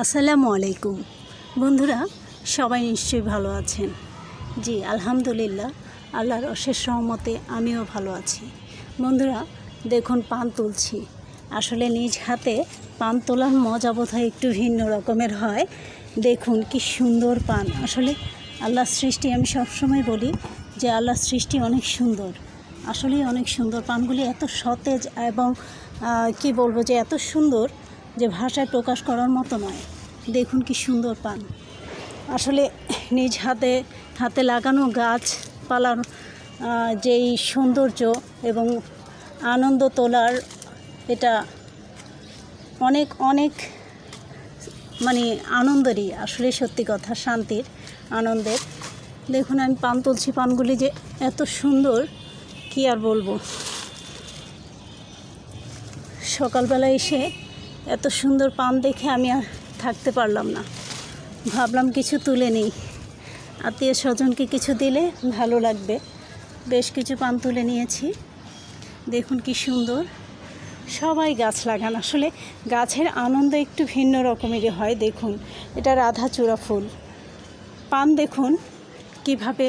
আসসালামু আলাইকুম। বন্ধুরা, সবাই নিশ্চয়ই ভালো আছেন। জি, আলহামদুলিল্লাহ, আল্লাহর অশেষ সহমতে আমিও ভালো আছি। বন্ধুরা, দেখুন পান তুলছি। আসলে নিজ হাতে পান তোলার মজা বোধহয় একটু ভিন্ন রকমের হয়। দেখুন কি সুন্দর পান। আসলে আল্লাহর সৃষ্টি, আমি সবসময় বলি যে আল্লাহর সৃষ্টি অনেক সুন্দর। আসলেই অনেক সুন্দর পানগুলি এত সতেজ এবং কি বলব যে এত সুন্দর যে ভাষায় প্রকাশ করার মতো নয়। দেখুন কি সুন্দর পান। আসলে নিজ হাতে হাতে লাগানো গাছপালার যেই সৌন্দর্য এবং আনন্দ তোলার এটা অনেক অনেক মানে আনন্দেরই, আসলে সত্যি কথা, শান্তির আনন্দের। দেখুন, আমি পান তুলছি পানগুলি যে এত সুন্দর, কি আর বলব? সকালবেলা এসে এত সুন্দর পান দেখে আমি আর থাকতে পারলাম না। ভাবলাম কিছু তুলে নিই। আত্মীয় স্বজনকে কিছু দিলে ভালো লাগবে। বেশ কিছু পান তুলে নিয়েছি। দেখুন কি সুন্দর। সবাই গাছ লাগান। আসলে গাছের আনন্দ একটু ভিন্ন রকমেরই হয়, দেখুন। এটা রাধাচূড়া ফুল। পান দেখুন কীভাবে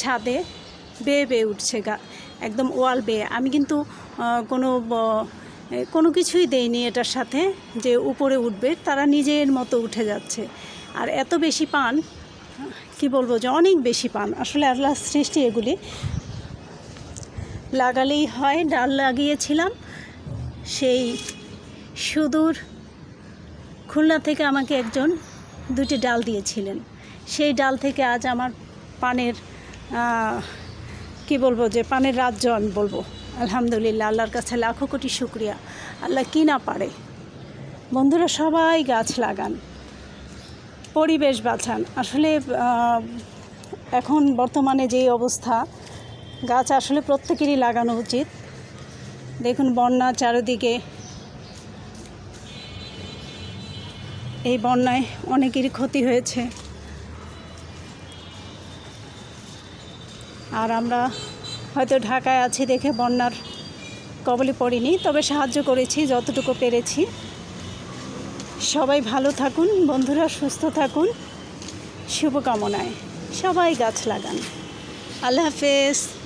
ছাদে বেয়ে বেয়ে উঠছে গা, একদম ওয়াল বেয়ে। আমি কিন্তু কোনো কোনো কিছুই দেয়নি এটার সাথে যে উপরে উঠবে, তারা নিজের মতো উঠে যাচ্ছে। আর এত বেশি পান, কি বলব যে অনেক বেশি পান। আসলে আল্লাহ সৃষ্টি এগুলি। লাগালেই হয়, ডাল লাগিয়েছিলাম, সেই সুদূর খুলনা থেকে আমাকে একজন দুটি ডাল দিয়েছিলেন। সেই ডাল থেকে আজ আমার পানের কি বলব যে পানের রাজ্য আমি বলব। আলহামদুলিল্লাহ, আল্লাহর কাছে লাখো কোটি শুক্রিয়া। আল্লাহ কি না পারে? বন্ধুরা, সবাই গাছ লাগান, পরিবেশ বাঁচান। আসলে এখন বর্তমানে যেই অবস্থা, গাছ আসলে প্রত্যেকেরই লাগানো উচিত। দেখুন, বন্যা চারিদিকে, এই বন্যায় অনেকেরই ক্ষতি হয়েছে। আর আমরা হয়তো ঢাকায় আছি দেখে বন্যার কবলে পড়িনি, তবে সাহায্য করেছি, যতটুকু পেরেছি। সবাই ভালো থাকুন, বন্ধুরা সুস্থ থাকুন। শুভকামনায় সবাই গাছ লাগান। আল্লাহ হাফেজ।